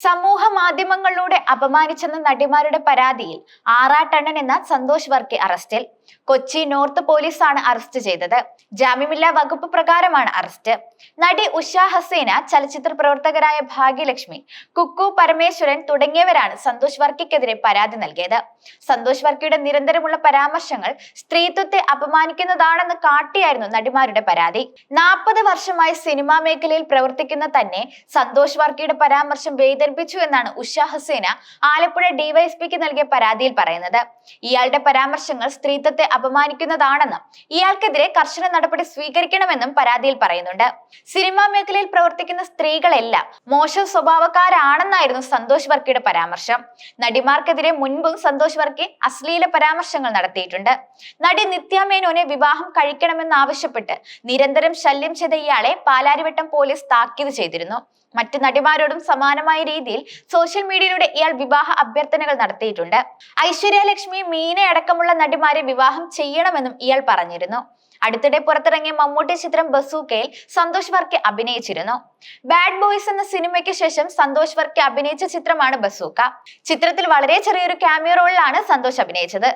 സമൂഹ മാധ്യമങ്ങളിലൂടെ അപമാനിച്ചെന്ന നടിമാരുടെ പരാതിയിൽ ആറാട്ടണ്ണൻ എന്ന സന്തോഷ് വർക്കി അറസ്റ്റിൽ. കൊച്ചി നോർത്ത് പോലീസാണ് അറസ്റ്റ് ചെയ്തത്. ജാമ്യമില്ലാ വകുപ്പ് പ്രകാരമാണ് അറസ്റ്റ്. നടി ഉഷ ഹസീന ചലച്ചിത്ര പ്രവർത്തകരായ ഭാഗ്യലക്ഷ്മി കുക്കു പരമേശ്വരൻ തുടങ്ങിയവരാണ് സന്തോഷ് വർക്കിക്കെതിരെ പരാതി നൽകിയത്. സന്തോഷ് വർക്കിയുടെ നിരന്തരമുള്ള പരാമർശങ്ങൾ സ്ത്രീത്വത്തെ അപമാനിക്കുന്നതാണെന്ന് കാട്ടിയായിരുന്നു നടിമാരുടെ പരാതി. നാൽപ്പത് വർഷമായി സിനിമാ മേഖലയിൽ പ്രവർത്തിക്കുന്ന തന്നെ സന്തോഷ് വർക്കിയുടെ പരാമർശം വേദനിപ്പിച്ചു എന്നാണ് ഉഷ ഹസീന ആലപ്പുഴ ഡിവൈഎസ്പിക്ക് നൽകിയ പരാതിയിൽ പറയുന്നത്. ഇയാളുടെ പരാമർശങ്ങൾ സ്ത്രീത്വത്തെ അപമാനിക്കുന്നതാണെന്നും ഇയാൾക്കെതിരെ കർശന നടപടി സ്വീകരിക്കണമെന്നും പരാതിയിൽ പറയുന്നുണ്ട്. സിനിമാ മേഖലയിൽ പ്രവർത്തിക്കുന്ന സ്ത്രീകളെല്ലാം മോശം സ്വഭാവക്കാരാണെന്നായിരുന്നു സന്തോഷ് വർക്കിയുടെ പരാമർശം. നടിമാർക്കെതിരെ മുൻപും സന്തോഷ് വർക്കി അശ്ലീല പരാമർശങ്ങൾ നടത്തിയിട്ടുണ്ട്. നടി നിത്യ മേനോനെ വിവാഹം കഴിക്കണമെന്നാവശ്യപ്പെട്ട് നിരന്തരം ശല്യം ചെയ്ത ഇയാളെ പാലാരിവട്ടം പോലീസ് താക്കീത് ചെയ്തിരുന്നു. മറ്റു നടിമാരോടും സമാനമായ രീതിയിൽ സോഷ്യൽ മീഡിയയിലൂടെ ഇയാൾ വിവാഹ അഭ്യർത്ഥനകൾ നടത്തിയിട്ടുണ്ട്. ഐശ്വര്യ ലക്ഷ്മി മീന അടക്കമുള്ള നടിമാരെ വിവാഹം ചെയ്യണമെന്നും ഇയാൾ പറഞ്ഞിരുന്നു. അടുത്തിടെ പുറത്തിറങ്ങിയ മമ്മൂട്ടി ചിത്രം ബസൂക്കയിൽ സന്തോഷ് വർക്കി അഭിനയിച്ചിരുന്നു. ബാഡ് ബോയ്സ് എന്ന സിനിമയ്ക്ക് ശേഷം സന്തോഷ് വർക്കി അഭിനയിച്ച ചിത്രമാണ് ബസൂക്ക. ചിത്രത്തിൽ വളരെ ചെറിയൊരു ക്യാമിയോ റോളിലാണ് സന്തോഷ് അഭിനയിച്ചത്.